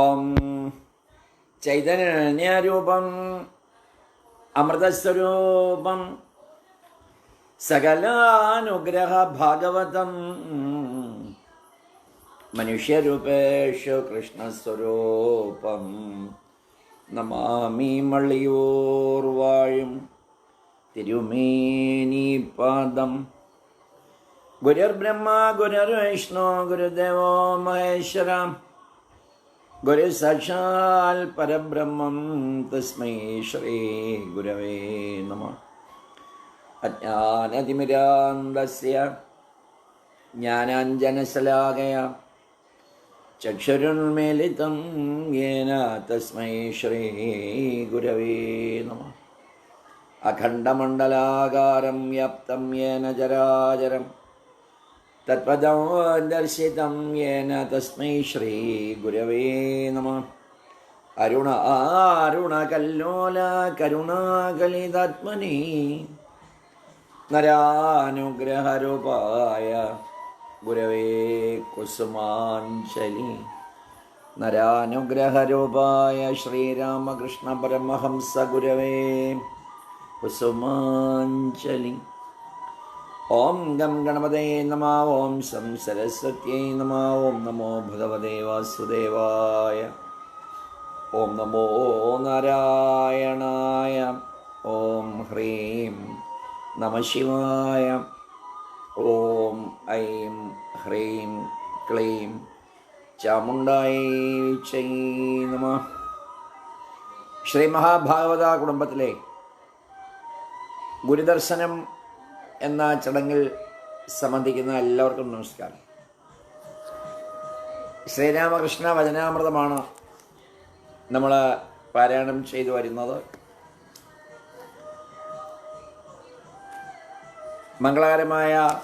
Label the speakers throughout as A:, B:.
A: ഓം ചൈതന്യരൂപം അമൃതസ്വരൂപം സകലാനുഗ്രഹ ഭാഗവതം മനുഷ്യരൂപേഷു കൃഷ്ണസ്വരൂപം. നമാമി മള്ളിയൂർവാഴും തിരുമേനി പാദം. ഗുരുർബ്രഹ്മ ഗുരുർവിഷ്ണു ഗുരുദേവോ മഹേശ്വര. ഗുരു സാക്ഷാൽ പരബ്രഹ്മം തസ്മൈ ശ്രീ ഗുരവേ നമ. അജ്ഞാനതിമിരാന്തസ്യ ജ്ഞാനാഞ്ജനശലാകയ ചക്ഷുരുന്മേലിതം യേന തസ്മൈ ശ്രീ ഗുരവേ നമ. അഖണ്ഡമണ്ഡലാകാരം വ്യാപ്തം യേന ചരാചരം തത്പദം ദർശിതം യേന തസ്മൈ ശ്രീ ഗുരവേ നമ. അരുണ അരുണകല്ലോല കരുണാകലിതാത്മനി. നരാനുഗ്രഹരൂപായ ഗുരവേ കുസുമാഞ്ജലി. നരാനുഗ്രഹരൂപായ ശ്രീരാമകൃഷ്ണ പരമഹംസ ഗുരവേ കുസുമാഞ്ജലി. ഓം ഗം ഗണപതേ നമ ഓം സം സരസ്വത്യൈ നമ ഓം നമോ ഭഗവദേ വാസുദേവായ ഓം നമോ നാരായണായ ഓം ഹ്രീം നമ ശിവായ ഓം ഐം ഹ്രീം ക്ലീം ചാമുണ്ടായി നമ. ശ്രീ മഹാഭാഗവത കുടുംബത്തിലെ ഗുരുദർശനം എന്ന ചടങ്ങിൽ സംബന്ധിക്കുന്ന എല്ലാവർക്കും നമസ്കാരം. ശ്രീരാമകൃഷ്ണ വചനാമൃതമാണ് നമ്മൾ പാരായണം ചെയ്തു വരുന്നത്. മംഗളകരമായ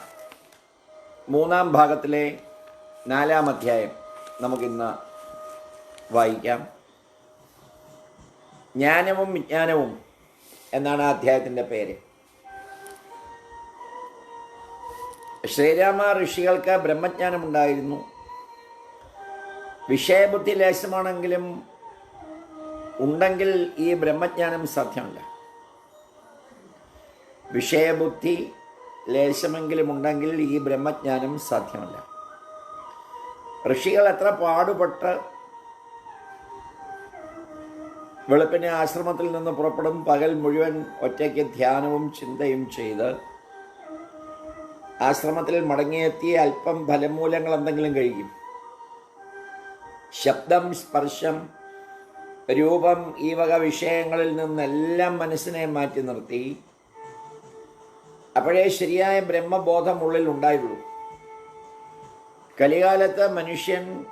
A: മൂന്നാം ഭാഗത്തിലെ നാലാം അധ്യായം നമുക്കിന്ന് വായിക്കാം. ജ്ഞാനവും വിജ്ഞാനവും എന്നാണ് അധ്യായത്തിന്റെ പേര്. ശ്രീരാമ ഋഷികൾക്ക് ബ്രഹ്മജ്ഞാനമുണ്ടായിരുന്നു. വിഷയബുദ്ധി ലേശമാണെങ്കിലും ഉണ്ടെങ്കിൽ ഈ ബ്രഹ്മജ്ഞാനം സാധ്യമല്ല. വിഷയബുദ്ധി ലേശമെങ്കിലും ഉണ്ടെങ്കിൽ ഈ ബ്രഹ്മജ്ഞാനം സാധ്യമല്ല. ഋഷികൾ എത്ര പാടുപെട്ട് വെളുപ്പിനെ ആശ്രമത്തിൽ നിന്ന് പുറപ്പെടും പകൽ മുഴുവൻ ഒറ്റയ്ക്ക് ധ്യാനവും ചിന്തയും ചെയ്ത് ആശ്രമത്തിൽ മടങ്ങിയെത്തി അല്പം ഫലമൂലങ്ങൾ എന്തെങ്കിലും കഴിക്കും. ശബ്ദം സ്പർശം രൂപം ഈ വക വിഷയങ്ങളിൽ നിന്നെല്ലാം മനസ്സിനെ മാറ്റി നിർത്തി. അപ്പോഴേ ശരിയായ ബ്രഹ്മബോധം ഉള്ളിൽ ഉണ്ടായുള്ളൂ. കലികാലത്ത് മനുഷ്യൻ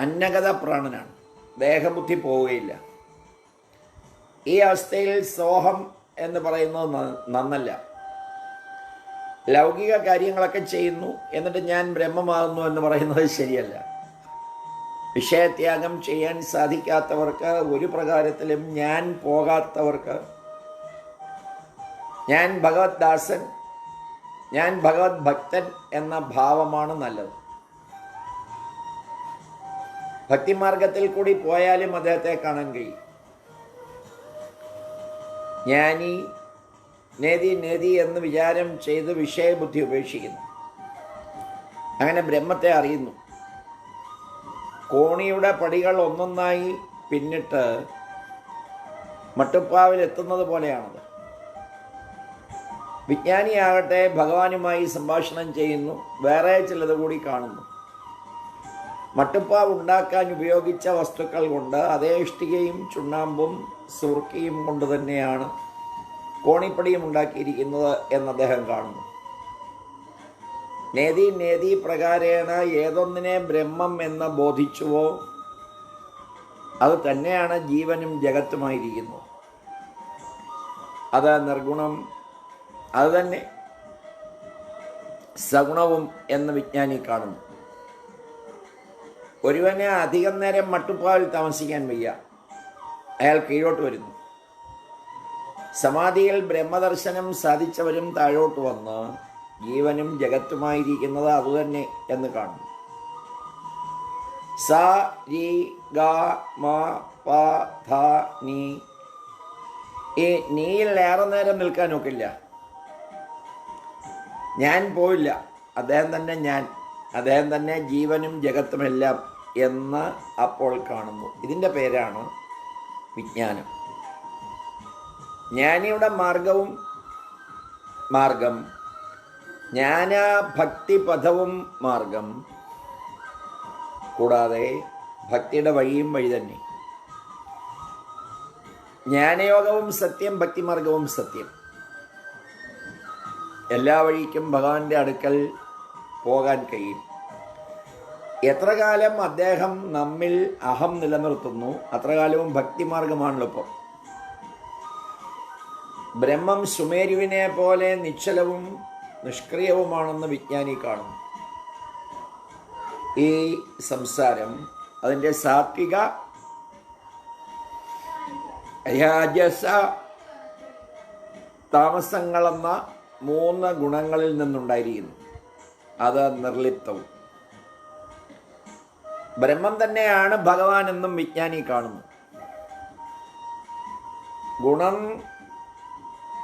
A: അന്നഗത പ്രാണനാണ്. ദേഹബുദ്ധി പോവുകയില്ല. ഈ അവസ്ഥയിൽ സോഹം എന്ന് പറയുന്നത് നന്നല്ല. ലൗകിക കാര്യങ്ങളൊക്കെ ചെയ്യുന്നു എന്നിട്ട് ഞാൻ ബ്രഹ്മമാകുന്നു എന്ന് പറയുന്നത് ശരിയല്ല. വിഷയത്യാഗം ചെയ്യാൻ സാധിക്കാത്തവർക്ക് ഒരു പ്രകാരത്തിലും ഞാൻ പോകാത്തവർക്ക് ഞാൻ ഭഗവത് ദാസൻ ഞാൻ ഭഗവത് ഭക്തൻ എന്ന ഭാവമാണ് നല്ലത്. ഭക്തിമാർഗത്തിൽ കൂടി പോയാലും അദ്ദേഹത്തെ കാണാൻ കഴിയും. ജ്ഞാനി നേതി നേതി എന്ന് വിചാരം ചെയ്ത് വിഷയബുദ്ധി ഉപേക്ഷിക്കുന്നു. അങ്ങനെ ബ്രഹ്മത്തെ അറിയുന്നു. കോണിയുടെ പടികൾ ഒന്നൊന്നായി പിന്നിട്ട് മട്ടുപ്പാവിൽ എത്തുന്നത് പോലെയാണത്. വിജ്ഞാനിയാകട്ടെ ഭഗവാനുമായി സംഭാഷണം ചെയ്യുന്നു. വേറെ ചിലത് കൂടി കാണുന്നു. മട്ടുപ്പാവ് ഉണ്ടാക്കാൻ ഉപയോഗിച്ച വസ്തുക്കൾ കൊണ്ട് അതേ ഇഷ്ടികയും ചുണ്ണാമ്പും സുർക്കിയും കൊണ്ട് തന്നെയാണ് കോണിപ്പടിയും ഉണ്ടാക്കിയിരിക്കുന്നത് എന്ന് അദ്ദേഹം കാണുന്നു. നേതി നേതി പ്രകാരേണ ഏതൊന്നിനെ ബ്രഹ്മം എന്ന് ബോധിച്ചുവോ അത് തന്നെയാണ് ജീവനും ജഗത്തുമായിരിക്കുന്നത് അത് നിർഗുണം അത് തന്നെ സഗുണവും എന്ന് വിജ്ഞാനി കാണുന്നു. ഒരുവനെ അധികം നേരം മട്ടുപ്പാവിൽ താമസിക്കാൻ വയ്യ. അയാൾ കീഴോട്ട് വരുന്നു. സമാധിയിൽ ബ്രഹ്മദർശനം സാധിച്ചവരും താഴോട്ട് വന്ന് ജീവനും ജഗത്തുമായിരിക്കുന്നത് അതുതന്നെ എന്ന് കാണുന്നു. സ രി ഗ മ പ ധ നീ. ഈ നീയിൽ ഏറെ നേരം നിൽക്കാൻ നോക്കില്ല ഞാൻ പോയില്ല. അദ്ദേഹം തന്നെ ഞാൻ. അദ്ദേഹം തന്നെ ജീവനും ജഗത്തുമെല്ലാം എന്ന് അപ്പോൾ കാണുന്നു. ഇതിന്റെ പേരാണ് വിജ്ഞാനം. ജ്ഞാനിയുടെ മാർഗവും മാർഗം ജ്ഞാനഭക്തിപഥവും മാർഗം. കൂടാതെ ഭക്തിയുടെ വഴിയും വഴി തന്നെ. ജ്ഞാനയോഗവും സത്യം ഭക്തിമാർഗവും സത്യം. എല്ലാ വഴിക്കും ഭഗവാന്റെ അടുക്കൽ പോകാൻ കഴിയും. എത്ര കാലം അദ്ദേഹം നമ്മിൽ അഹം നിലനിർത്തുന്നു അത്ര കാലവും ഇപ്പം. ബ്രഹ്മം സുമേരുവിനെ പോലെ നിശ്ചലവും നിഷ്ക്രിയവുമാണെന്ന് വിജ്ഞാനി കാണുന്നു. ഈ സംസാരം അതിന്റെ സാത്വിക രാജസ താമസങ്ങളെന്ന മൂന്ന് ഗുണങ്ങളിൽ നിന്നുണ്ടായിരിക്കുന്നു. അത് നിർലിപ്തവും. ബ്രഹ്മം തന്നെയാണ് ഭഗവാൻ എന്നും വിജ്ഞാനി കാണുന്നു. ഗുണം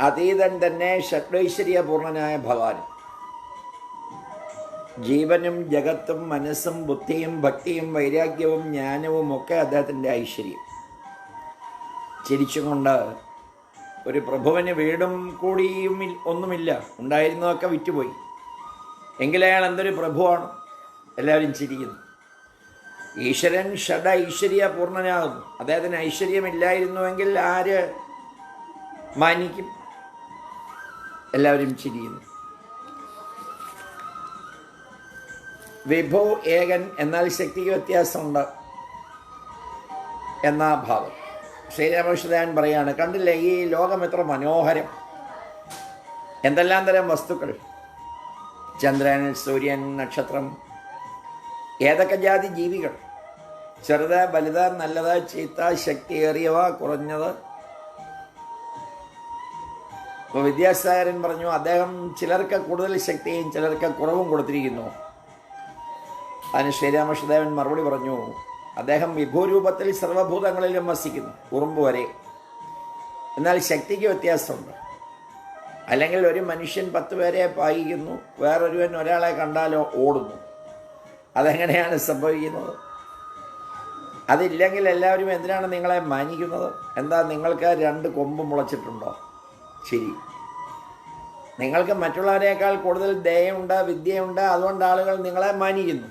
A: അതീതൻ തന്നെ ഷഡ്വൈശ്വര്യപൂർണനായ ഭഗവാൻ. ജീവനും ജഗത്തും മനസ്സും ബുദ്ധിയും ഭക്തിയും വൈരാഗ്യവും ജ്ഞാനവും ഒക്കെ അദ്ദേഹത്തിന്റെ ഐശ്വര്യം. ചിരിച്ചുകൊണ്ട് ഒരു പ്രഭുവിന് വീടും കൂടിയും ഒന്നുമില്ല. ഉണ്ടായിരുന്നതൊക്കെ വിറ്റുപോയി. എങ്കിലയാൾ എന്തൊരു പ്രഭുവാണ്? എല്ലാവരും ചിരിക്കുന്നു. ഈശ്വരൻ ഷഡ് ഐശ്വര്യ പൂർണനാകുന്നു അദ്ദേഹത്തിന് ഐശ്വര്യമില്ലായിരുന്നുവെങ്കിൽ ആര് മാനിക്കും എല്ലാവരും ചിരിക്കുന്നു വിഭവ് ഏകൻ എന്നാൽ ശക്തിക്ക് വ്യത്യാസമുണ്ട് എന്ന ഭാവം. ശ്രീരാമകൃഷ്ണൻ പറയാണ് കണ്ടില്ലേ ഈ ലോകം എത്ര മനോഹരം. എന്തെല്ലാം തരം വസ്തുക്കൾ? ചന്ദ്രൻ സൂര്യൻ നക്ഷത്രം. ഏതൊക്കെ ജാതി ജീവികൾ? ചെറുത് വലുത് നല്ലത് ചീത്ത ശക്തിയേറിയവ കുറഞ്ഞത് ഇപ്പോൾ വിദ്യാസാഗരൻ പറഞ്ഞു അദ്ദേഹം ചിലർക്ക് കൂടുതൽ ശക്തിയും ചിലർക്ക് കുറവും കൊടുത്തിരിക്കുന്നു. അതിന് ശ്രീരാമകൃഷ്ണദേവൻ മറുപടി പറഞ്ഞു അദ്ദേഹം വിഭൂരൂപത്തിൽ സർവഭൂതങ്ങളിലും വസിക്കുന്നു ഉറുമ്പ് വരെ. എന്നാൽ ശക്തിക്ക് വ്യത്യാസമുണ്ട്. അല്ലെങ്കിൽ ഒരു മനുഷ്യൻ പത്ത് പേരെ പായിക്കുന്നു വേറൊരുവൻ ഒരാളെ കണ്ടാലോ ഓടുന്നു. അതെങ്ങനെയാണ് സംഭവിക്കുന്നത്? അതില്ലെങ്കിൽ എല്ലാവരും എന്തിനാണ് നിങ്ങളെ മാനിക്കുന്നത്? എന്താ നിങ്ങൾക്ക് രണ്ട് കൊമ്പ് മുളച്ചിട്ടുണ്ടോ? ശരി. നിങ്ങൾക്ക് മറ്റുള്ളവരെക്കാൾ കൂടുതൽ ദയുണ്ട് വിദ്യയുണ്ട്. അതുകൊണ്ട് ആളുകൾ നിങ്ങളെ മാനിക്കുന്നു.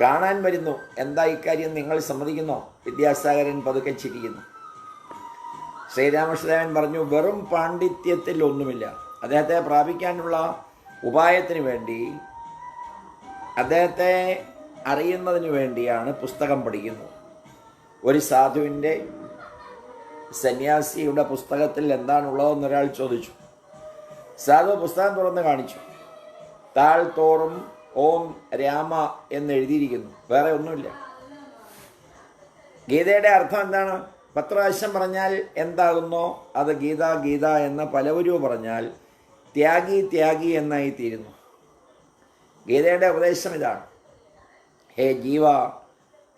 A: കാണാൻ വരുന്നു. എന്താ ഇക്കാര്യം നിങ്ങൾ സമ്മതിക്കുന്നോ? വിദ്യാസാഗരൻ പതുക്കെ ചിരിക്കുന്നു. ശ്രീരാമകൃഷ്ണദേവൻ പറഞ്ഞു വെറും പാണ്ഡിത്യത്തിൽ ഒന്നുമില്ല. അദ്ദേഹത്തെ പ്രാപിക്കാനുള്ള ഉപായത്തിന് വേണ്ടി അദ്ദേഹത്തെ അറിയുന്നതിന് വേണ്ടിയാണ് പുസ്തകം പഠിക്കുന്നത്. ഒരു സാധുവിന്റെ സന്യാസിയുടെ പുസ്തകത്തിൽ എന്താണുള്ളതെന്ന് ഒരാൾ ചോദിച്ചു. സാധു പുസ്തകം തുറന്ന് കാണിച്ചു. തോറും ഓം രാമ എന്ന് എഴുതിയിരിക്കുന്നു. വേറെ ഒന്നുമില്ല. ഗീതയുടെ അർത്ഥം എന്താണ്? പത്ത് പ്രാവശ്യം പറഞ്ഞാൽ എന്താകുന്നോ? അത് ഗീത ഗീത എന്ന പലവരും പറഞ്ഞാൽ ത്യാഗി ത്യാഗി എന്നായി തീരുന്നു. ഗീതയുടെ ഉപദേശം ഇതാണ്. ഹേ ജീവ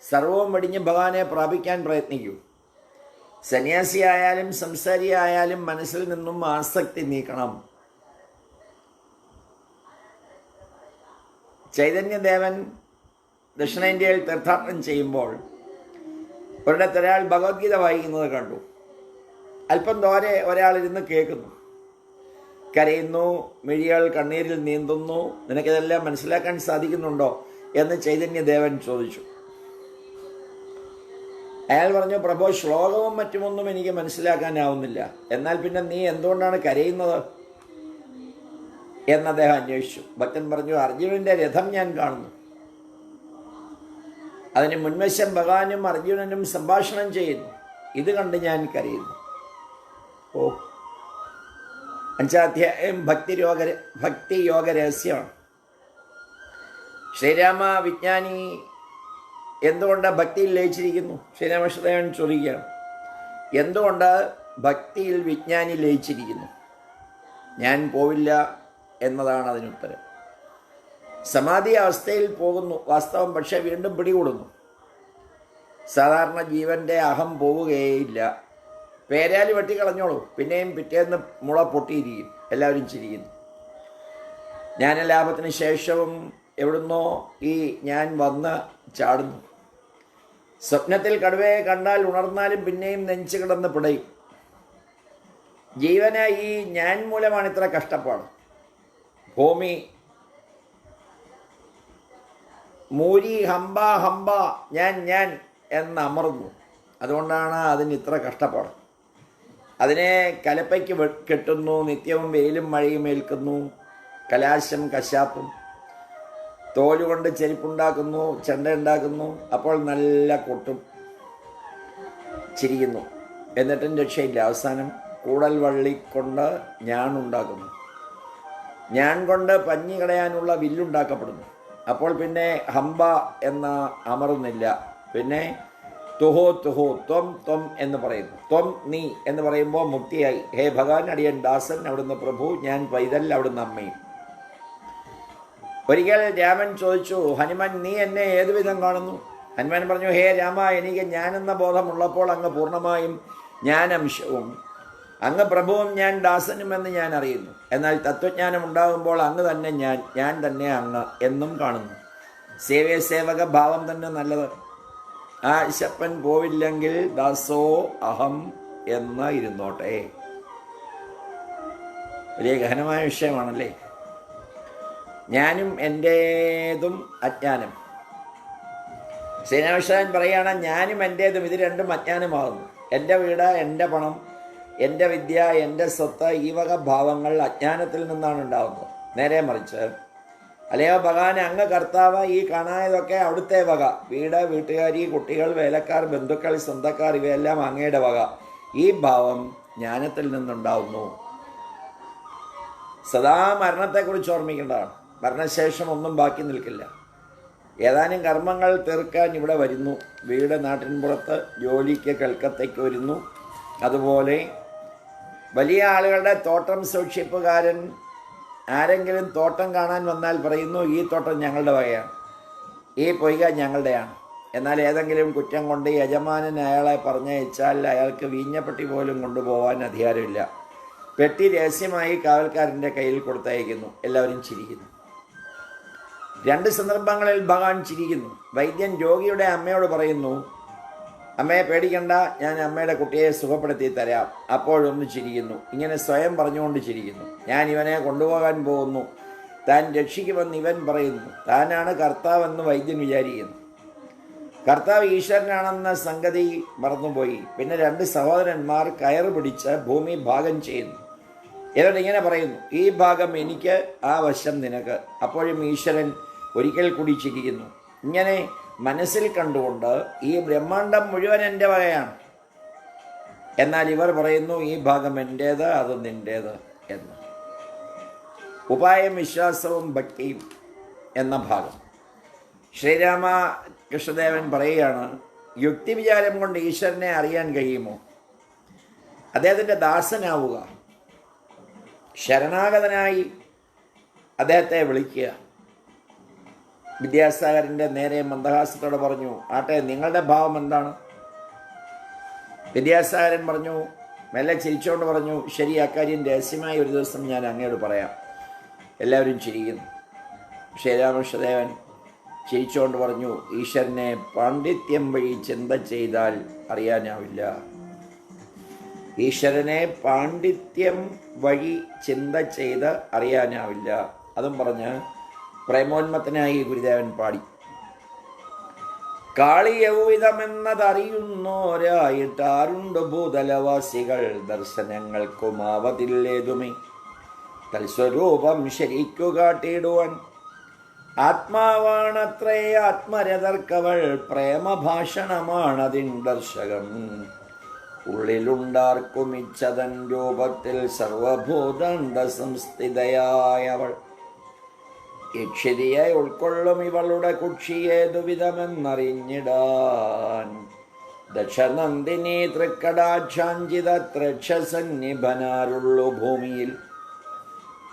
A: സർവവും വെടിഞ്ഞ് ഭഗവാനെ പ്രാപിക്കാൻ പ്രയത്നിക്കൂ. സന്യാസിയായാലും സംസാരിയായാലും മനസ്സിൽ നിന്നും ആസക്തി നീക്കണം. ചൈതന്യദേവൻ ദക്ഷിണേന്ത്യയിൽ തീർത്ഥാടനം ചെയ്യുമ്പോൾ ഒരിടത്ത് ഒരാൾ ഭഗവത്ഗീത വായിക്കുന്നത് കണ്ടു. അല്പം ദോരെ ഒരാൾ ഇരുന്ന് കേൾക്കുന്നു. കരയുന്നു മിഴികൾ കണ്ണീരിൽ നീന്തുന്നു. നിനക്കിതെല്ലാം മനസ്സിലാക്കാൻ സാധിക്കുന്നുണ്ടോ? എന്ന് ചൈതന്യദേവൻ ചോദിച്ചു. അയാൾ പറഞ്ഞു പ്രഭോ ശ്ലോകവും മറ്റുമൊന്നും എനിക്ക് മനസ്സിലാക്കാനാവുന്നില്ല. എന്നാൽ പിന്നെ നീ എന്തുകൊണ്ടാണ് കരയുന്നത്? എന്ന് അദ്ദേഹം അന്വേഷിച്ചു. ഭക്തൻ പറഞ്ഞു അർജുനന്റെ രഥം ഞാൻ കാണുന്നു. അതിന് മുൻവശം ഭഗവാനും അർജുനനും സംഭാഷണം ചെയ്യുന്നു. ഇത് കണ്ട് ഞാൻ കരയുന്നു. ഓ. അഞ്ചാധ്യായം ഭക്തിരോഗ ഭക്തിയോഗ രഹസ്യമാണ് ശ്രീരാമ വിജ്ഞാനി എന്തുകൊണ്ട് ഭക്തിയിൽ ലയിച്ചിരിക്കുന്നു? ശ്രീരാമകൃഷ്ണദേവൻ ചോദിക്കുകയാണ് എന്തുകൊണ്ട് ഭക്തിയിൽ വിജ്ഞാനി ലയിച്ചിരിക്കുന്നു? ഞാൻ പോവില്ല എന്നതാണ് അതിനുത്തരം സമാധി അവസ്ഥയിൽ പോകുന്നു. വാസ്തവം പക്ഷേ വീണ്ടും പിടികൂടുന്നു. സാധാരണ ജീവന്റെ അഹം പോവുകയില്ല വെട്ടി വെട്ടിക്കളഞ്ഞോളൂ. പിന്നെയും പിറ്റേന്ന് മുള പൊട്ടിയിരിക്കും. എല്ലാവരും ചിരിക്കുന്നു. ജ്ഞാനലാഭത്തിന് ശേഷവും എവിടുന്നോ ഈ ഞാൻ വന്ന് ചാടുന്നു. സ്വപ്നത്തിൽ കടുവയെ കണ്ടാൽ ഉണർന്നാലും പിന്നെയും നെഞ്ചു കിടന്ന് പിടയും. ജീവന ഈ ഞാൻ മൂലമാണ് ഇത്ര കഷ്ടപ്പാട്. ഭൂമി മൂരി ഹംബ ഹംബ ഞാൻ ഞാൻ എന്ന് അമർന്നു. അതുകൊണ്ടാണ് അതിന് ഇത്ര കഷ്ടപ്പാട്. അതിനെ കലപ്പയ്ക്ക് കെട്ടുന്നു നിത്യവും വെയിലും മഴയും ഏൽക്കുന്നു കലാശം കശാപ്പും. തോലുകൊണ്ട് ചെരുപ്പുണ്ടാക്കുന്നു ചെണ്ട ഉണ്ടാക്കുന്നു അപ്പോൾ നല്ല കൊട്ടും ചിരിക്കുന്നു. എന്നിട്ടും രക്ഷയില്ല. അവസാനം കൂടൽ വള്ളി കൊണ്ട് ഞാൻ ഉണ്ടാക്കുന്നു. ഞാൻ കൊണ്ട് പഞ്ഞി കളയാനുള്ള വില്ലുണ്ടാക്കപ്പെടുന്നു. അപ്പോൾ പിന്നെ ഹംബ എന്ന അമറുന്നില്ല. പിന്നെ തുഹോ തുഹോ ത്വം ത്വം എന്ന് പറയുന്നു. ത്വം നീ എന്ന് പറയുമ്പോൾ മുക്തിയായി. ഹേ ഭഗവാൻ അടിയൻ ദാസൻ അവിടുന്ന് പ്രഭു ഞാൻ പൈതൽ അവിടുന്ന് അമ്മയും. ഒരിക്കൽ രാമൻ ചോദിച്ചു ഹനുമാൻ നീ എന്നെ ഏതുവിധം കാണുന്നു? ഹനുമാൻ പറഞ്ഞു ഹേ രാമ എനിക്ക് ഞാനെന്ന ബോധമുള്ളപ്പോൾ അങ്ങ് പൂർണമായും ഞാൻ അംശവും അങ്ങ് പ്രഭുവും ഞാൻ ദാസനും എന്ന് ഞാൻ അറിയുന്നു. എന്നാൽ തത്വജ്ഞാനം ഉണ്ടാകുമ്പോൾ അങ്ങ് തന്നെ ഞാൻ ഞാൻ തന്നെ അങ്ങ് എന്നും കാണുന്നു. സേവ്യ സേവക ഭാവം തന്നെ നല്ലത്. ആ ശപ്പൻ പോവില്ലെങ്കിൽ ദാസോ അഹം എന്ന് ഇരുന്നോട്ടെ. വലിയ ഗഹനമായ വിഷയമാണല്ലേ? ഞാനും എന്റേതും അജ്ഞാനം. ശ്രീനാവിഷ്ണൻ പറയുകയാണ് ഞാനും എന്റേതും ഇത് രണ്ടും അജ്ഞാനമാകുന്നു. എന്റെ വീട് എന്റെ പണം എന്റെ വിദ്യ എന്റെ സ്വത്ത് ഈ വക ഭാവങ്ങൾ അജ്ഞാനത്തിൽ നിന്നാണ് ഉണ്ടാകുന്നത്. നേരെ മറിച്ച് അല്ലയോ ഭഗവാൻ അങ്ങ് കർത്താവ് ഈ കാണായതൊക്കെ അവിടുത്തെ വക. വീട് വീട്ടുകാരി കുട്ടികൾ വേലക്കാർ ബന്ധുക്കൾ സ്വന്തക്കാർ ഇവയെല്ലാം അങ്ങയുടെ വക. ഈ ഭാവം ജ്ഞാനത്തിൽ നിന്നുണ്ടാവുന്നു സദാ മരണത്തെക്കുറിച്ച് ഓർമ്മിക്കേണ്ടതാണ്. മരണശേഷം ഒന്നും ബാക്കി നിൽക്കില്ല. ഏതാനും കർമ്മങ്ങൾ തീർക്കാൻ ഇവിടെ വരുന്നു. വീട് നാട്ടിൻപുറത്ത് ജോലിക്ക് കൽക്കത്തയ്ക്ക് വരുന്നു അതുപോലെ വലിയ ആളുകളുടെ തോട്ടം സൂക്ഷിപ്പുകാരൻ ആരെങ്കിലും തോട്ടം കാണാൻ വന്നാൽ പറയുന്നു ഈ തോട്ടം ഞങ്ങളുടെ വകയാണ്. ഈ പൊയ്ക ഞങ്ങളുടെയാണ്. എന്നാൽ ഏതെങ്കിലും കുറ്റം കൊണ്ട് യജമാനൻ അയാളെ പറഞ്ഞയച്ചാൽ അയാൾക്ക് വീഞ്ഞപ്പെട്ടി പോലും കൊണ്ടുപോകാൻ അധികാരമില്ല. പെട്ടി രഹസ്യമായി കാവൽക്കാരന്റെ കയ്യിൽ കൊടുത്തയക്കുന്നു. എല്ലാവരും ചിരിക്കുന്നു. രണ്ട് സന്ദർഭങ്ങളിൽ ഭഗവാൻ ചിരിക്കുന്നു. വൈദ്യൻ രോഗിയുടെ അമ്മയോട് പറയുന്നു അമ്മയെ പേടിക്കണ്ട ഞാൻ അമ്മയുടെ കുട്ടിയെ സുഖപ്പെടുത്തി തരാം. അപ്പോഴൊന്ന് ചിരിക്കുന്നു. ഇങ്ങനെ സ്വയം പറഞ്ഞുകൊണ്ട് ചിരിക്കുന്നു. ഞാൻ ഇവനെ കൊണ്ടുപോകാൻ പോകുന്നു. താൻ രക്ഷിക്കുമെന്ന് ഇവൻ പറയുന്നു. താനാണ് കർത്താവെന്ന് വൈദ്യൻ വിചാരിക്കുന്നു. കർത്താവ് ഈശ്വരനാണെന്ന സംഗതി മറന്നുപോയി. പിന്നെ രണ്ട് സഹോദരന്മാർ കയറ് പിടിച്ച് ഭൂമി ഭാഗം ചെയ്യുന്നു. എന്നിട്ട് ഇങ്ങനെ പറയുന്നു ഈ ഭാഗം എനിക്ക് ആ വശം നിനക്ക്. അപ്പോഴും ഈശ്വരൻ ഒരിക്കൽ കൂടി ചിരിക്കുന്നു. ഇങ്ങനെ മനസ്സിൽ കണ്ടുകൊണ്ട് ഈ ബ്രഹ്മാണ്ടം മുഴുവൻ എന്റെ വകയാണ്. എന്നാൽ ഇവർ പറയുന്നു ഈ ഭാഗം എന്റേത് അത് നിന്റേത് എന്ന്. ഉപായം വിശ്വാസവും ഭക്തിയും എന്ന ഭാഗം. ശ്രീരാമ കൃഷ്ണദേവൻ പറയുകയാണ് യുക്തി വിചാരം കൊണ്ട് ഈശ്വരനെ അറിയാൻ കഴിയുമോ? അദ്ദേഹത്തിന്റെ ദാസനാവുക. ശരണാഗതനായി അദ്ദേഹത്തെ വിളിക്കുക. വിദ്യാസാഗരന്റെ നേരെ മന്ദഹാസത്തോടെ പറഞ്ഞു ആട്ടെ നിങ്ങളുടെ ഭാവം എന്താണ്? വിദ്യാസാഗരൻ പറഞ്ഞു മെല്ലെ ചിരിച്ചുകൊണ്ട് പറഞ്ഞു ശരി അക്കാര്യം രഹസ്യമായി ഒരു ദിവസം ഞാൻ അങ്ങയോട് പറയാം. എല്ലാവരും ചിരിക്കുന്നു. ശ്രീരാമകൃഷ്ണദേവൻ ചിരിച്ചുകൊണ്ട് പറഞ്ഞു ഈശ്വരനെ പാണ്ഡിത്യം വഴി ചിന്ത ചെയ്താൽ അറിയാനാവില്ല. ഈശ്വരനെ പാണ്ഡിത്യം വഴി ചിന്ത ചെയ്ത് അറിയാനാവില്ല. അതും പറഞ്ഞ് പ്രേമോന്മത്തനായി ഗുരുദേവൻ പാടി. കാളിയൗവിധമെന്നതറിയുന്നോരായിട്ടാരുണ്ട് ഭൂതലവാസികൾ? ദർശനങ്ങൾക്കും ആവതില്ലേതുമേ തൽസ്വരൂപം ശരിക്കു കാട്ടിയിടുവാൻ. ആത്മാവാണത്രേ ആത്മരതർക്കവൾ പ്രേമഭാഷണമാണതിൻ ദർശകം. ഉള്ളിലുണ്ടാർക്കും ഇച്ഛതൻ രൂപത്തിൽ സർവഭൂതണ്ട സംസ്ഥിതയായവൾ യക്ഷിതിയെ ഉൾക്കൊള്ളും ഇവളുടെ കുക്ഷി ഏതുവിധമെന്നറിഞ്ഞിടാൻ. ദക്ഷനന്ദിനി തൃക്കടാക്ഷാഞ്ചിത ത്രക്ഷസന്നിഭനാരുള്ളു ഭൂമിയിൽ.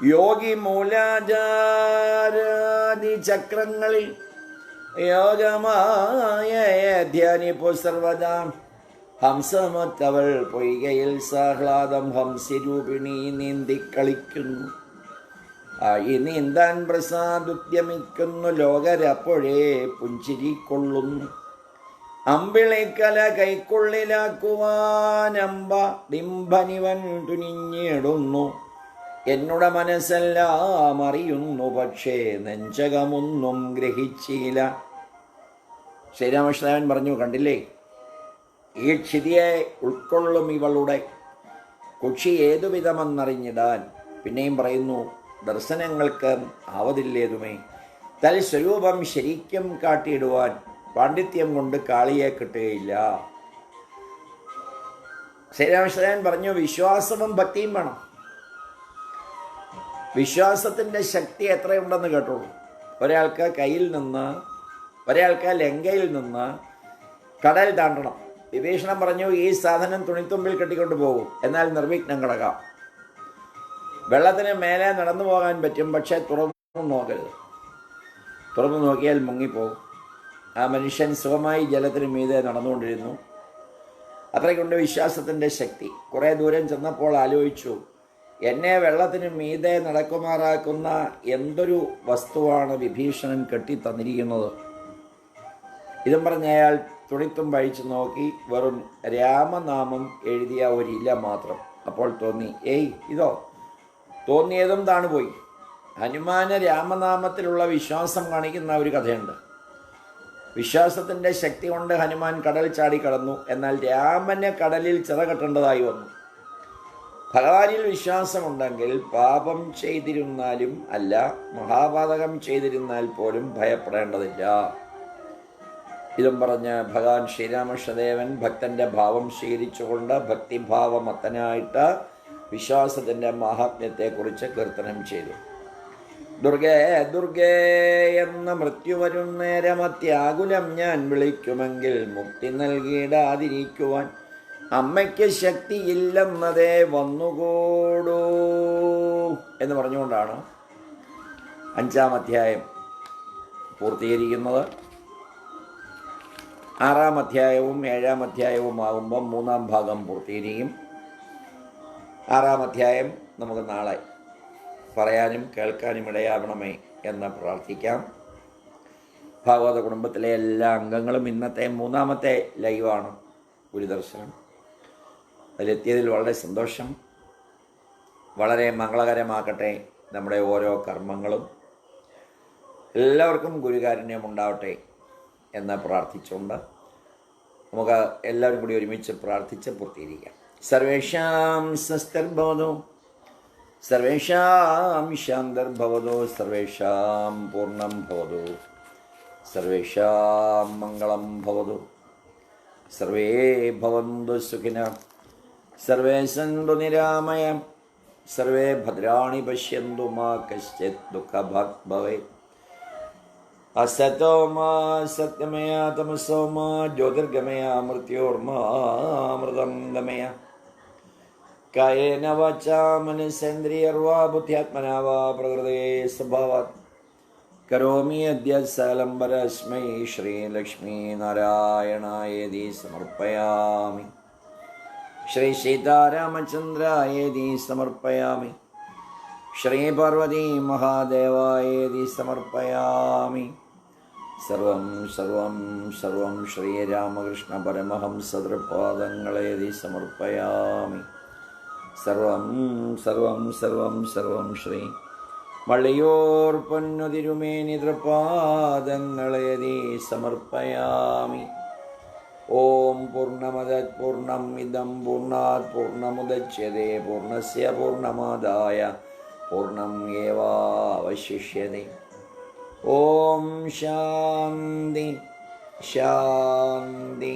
A: യോഗി മൂലാചാരാദി ചക്രങ്ങളിൽ യോഗമായ ധ്യാനിപ്പോ സർവദാ. ഹംസമത്തവൾ പൊയ്കയിൽ സാഹ്ലാദം നീന്തി നീന്തിക്കളിക്കുന്നു. ആയി നീന്താൻ പ്രസാദുദ്യമിക്കുന്നു ലോകരപ്പോഴേ പുഞ്ചിരിക്കൊള്ളുന്നു അമ്പിളിക്കല കൈക്കുള്ളിലാക്കുവാനമ്പ ഡിംബനിവൻ തുനിഞ്ഞിടുന്നു. എന്നുടെ മനസ്സെല്ലാം അറിയുന്നു പക്ഷേ നെഞ്ചകമൊന്നും ഗ്രഹിച്ചില്ല. ശ്രീരാമകൃഷ്ണദേവൻ പറഞ്ഞു കണ്ടില്ലേ? ഈ ക്ഷിതിയെ ഉൾക്കൊള്ളും ഇവളുടെ. കുക്ഷി ഏതുവിധമെന്നറിഞ്ഞിടാൻ പിന്നെയും പറയുന്നു ദർശനങ്ങൾക്ക് ആവതില്ലേതുമേ? തൽ സ്വരൂപം ശരിക്കും കാട്ടിയിടുവാൻ പാണ്ഡിത്യം കൊണ്ട് കാളിയെ കിട്ടുകയില്ല. ശ്രീരാമകൃഷ്ണൻ പറഞ്ഞു വിശ്വാസവും ഭക്തിയും വേണം. വിശ്വാസത്തിന്റെ ശക്തി എത്രയുണ്ടെന്ന് കേട്ടോളൂ. ഒരാൾക്ക് കയ്യിൽ നിന്ന് ഒരാൾക്ക് ലങ്കയിൽ നിന്ന് കടൽ താണ്ടണം. വിഭീഷണം പറഞ്ഞു ഈ സാധനം തുണിത്തുമ്പിൽ കെട്ടിക്കൊണ്ട് പോകും എന്നാൽ നിർവിഘ്നം കിടക്കാം. വെള്ളത്തിന് മേലെ നടന്നു പോകാൻ പറ്റും പക്ഷേ തുറന്നു നോക്കരുത്. തുറന്നു നോക്കിയാൽ മുങ്ങിപ്പോകും. ആ മനുഷ്യൻ സുഖമായി ജലത്തിന് മീതെ നടന്നുകൊണ്ടിരുന്നു. അത്രയ്ക്കുണ്ട് വിശ്വാസത്തിന്റെ ശക്തി. കുറേ ദൂരം ചെന്നപ്പോൾ ആലോചിച്ചു എന്നെ വെള്ളത്തിന് മീതെ നടക്കുമാറാക്കുന്ന എന്തൊരു വസ്തുവാണ് വിഭീഷണൻ കെട്ടിത്തന്നിരിക്കുന്നത്? ഇതും പറഞ്ഞ അയാൾ തുണിത്തും പഴിച്ചു നോക്കി വെറും രാമനാമം എഴുതിയ ഒരില മാത്രം. അപ്പോൾ തോന്നി ഏയ് ഇതോ തോന്നിയതും താണുപോയി ഹനുമാന് രാമനാമത്തിലുള്ള വിശ്വാസം കാണിക്കുന്ന ഒരു കഥയുണ്ട്. വിശ്വാസത്തിന്റെ ശക്തി കൊണ്ട് ഹനുമാൻ കടൽ ചാടി കടന്നു. എന്നാൽ രാമനെ കടലിൽ ചിറകെട്ടേണ്ടതായി വന്നു. ഭഗവാനിൽ വിശ്വാസമുണ്ടെങ്കിൽ പാപം ചെയ്തിരുന്നാലും അല്ല മഹാപാതകം ചെയ്തിരുന്നാൽ പോലും ഭയപ്പെടേണ്ടതില്ല. ഇതും പറഞ്ഞ് ഭഗവാൻ ശ്രീരാമകൃഷ്ണദേവൻ ഭക്തന്റെ ഭാവം സ്വീകരിച്ചുകൊണ്ട് ഭക്തിഭാവമത്തനായിട്ട് വിശ്വാസത്തിന്റെ മാഹാത്മ്യത്തെക്കുറിച്ച് കീർത്തനം ചെയ്തു. ദുർഗേ ദുർഗേ എന്ന മൃത്യു വരും നേരം അത്യാകുലം. ഞാൻ വിളിക്കുമെങ്കിൽ മുക്തി നൽകിയിടാതിരിക്കുവാൻ അമ്മയ്ക്ക് ശക്തിയില്ലെന്നതേ വന്നുകൂടൂ എന്ന് പറഞ്ഞുകൊണ്ടാണ് അഞ്ചാം അധ്യായം പൂർത്തീകരിക്കുന്നത്. ആറാം അധ്യായവും ഏഴാം അധ്യായവും ആകുമ്പം മൂന്നാം ഭാഗം പൂർത്തീകരിക്കും. ആറാം അധ്യായം നമുക്ക് നാളെ പറയാനും കേൾക്കാനും ഇടയാവണമേ എന്ന് പ്രാർത്ഥിക്കാം. ഭാഗവത കുടുംബത്തിലെ എല്ലാ അംഗങ്ങളും ഇന്നത്തെ മൂന്നാമത്തെ ലൈവാണ് ഗുരുദർശനം. അതിലെത്തിയതിൽ വളരെ സന്തോഷം. വളരെ മംഗളകരമാക്കട്ടെ നമ്മുടെ ഓരോ കർമ്മങ്ങളും. എല്ലാവർക്കും ഗുരുകാരുണ്യം ഉണ്ടാവട്ടെ എന്ന് പ്രാർത്ഥിച്ചുകൊണ്ട് നമുക്ക് എല്ലാവരും കൂടി ഒരുമിച്ച് പ്രാർത്ഥിച്ച് പൂർത്തീകരിക്കാം. സർവേഷാം സ്വസ്തർഭവതോ സർവേഷാം ശാന്തർഭവതോ സർവേഷാം പൂർണം ഭവതു. സർവേഷാം മംഗളം ഭവതു. സർവേ ഭവന്തു സുഖിന. സർവേ സന്തു നിരാമയ. സർവേ ഭദ്രാണി പശ്യന്തു മാ കശ്ചിത് ദുഃഖഭാഗ് ഭവേ. അസത്തോ മാ സത്യമയ തമസോ മാ ജ്യോതിർഗമയ മൃത്യോർമാ അമൃതം ഗമയ. കായേന വാചാ മനസ്സേന്ദ്രിയർവാ ബുദ്ധ്യാത്മനാവാ പ്രകൃതേ സ്വഭാവാത്. കരോമി അദ്യ സലംബരസ്മൈ ശ്രീലക്ഷ്മി നാരായണായേതി സമർപ്പയാമി. ശ്രീ സീതാരാമചന്ദ്രായേതി സമർപ്പയാമി. ശ്രീ പാർവതി മഹാദേവായേതി സമർപ്പയാമി. സർവം സർവം സർവം ശ്രീരാമകൃഷ്ണ പരമഹംസതൃപാദങ്ങളേതി സമർപ്പയാമി. സർവം സർവം സർവം സർവം ശ്രീ വള്ളിയോർ പൊന്നുതിരുമേനി തൃപാദങ്ങളേതി സമർപ്പയാമി. ഓം പൂർണമത പൂർണം ഇതം പൂർണാത് പൂർണമുദച്യതേ പൂർണസ്യ പൂർണമാദായ പൂർണം ഏവാവശിഷ്യതേ. ഓം ശാന്തി ശാന്തി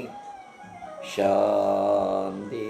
A: ശാന്തി.